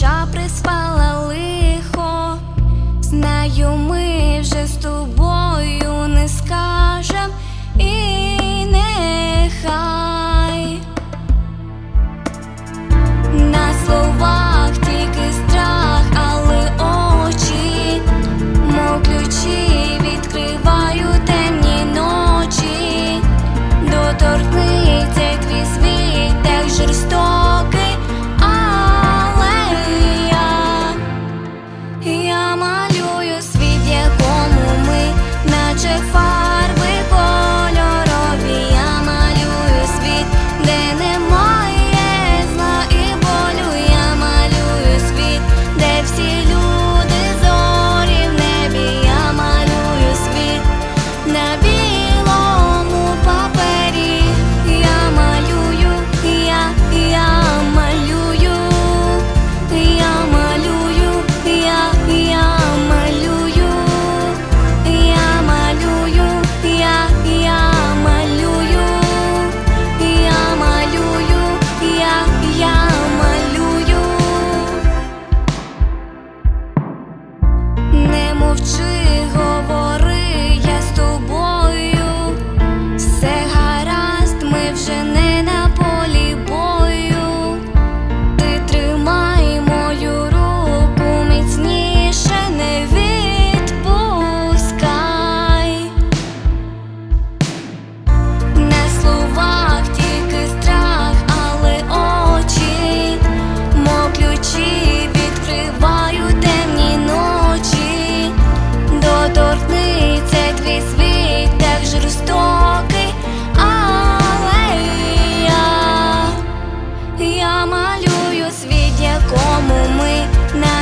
душа приспала лихо, знаю, ми вже з тобою не скажем і нехай на словах тільки страх, але очі, мов ключі відкриваю темні ночі, доторкнув. oczy.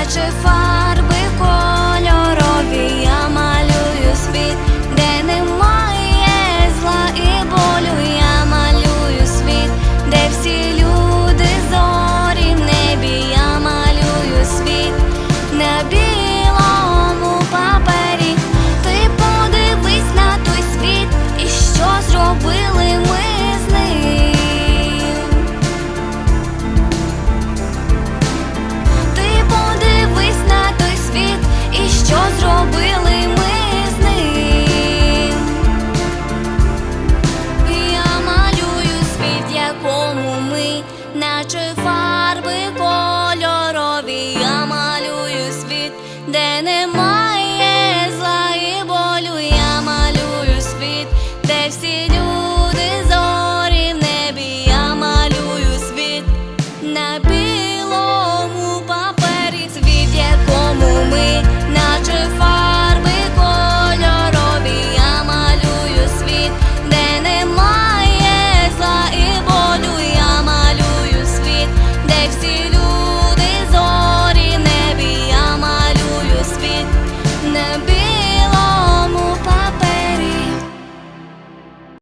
绽放拿着花。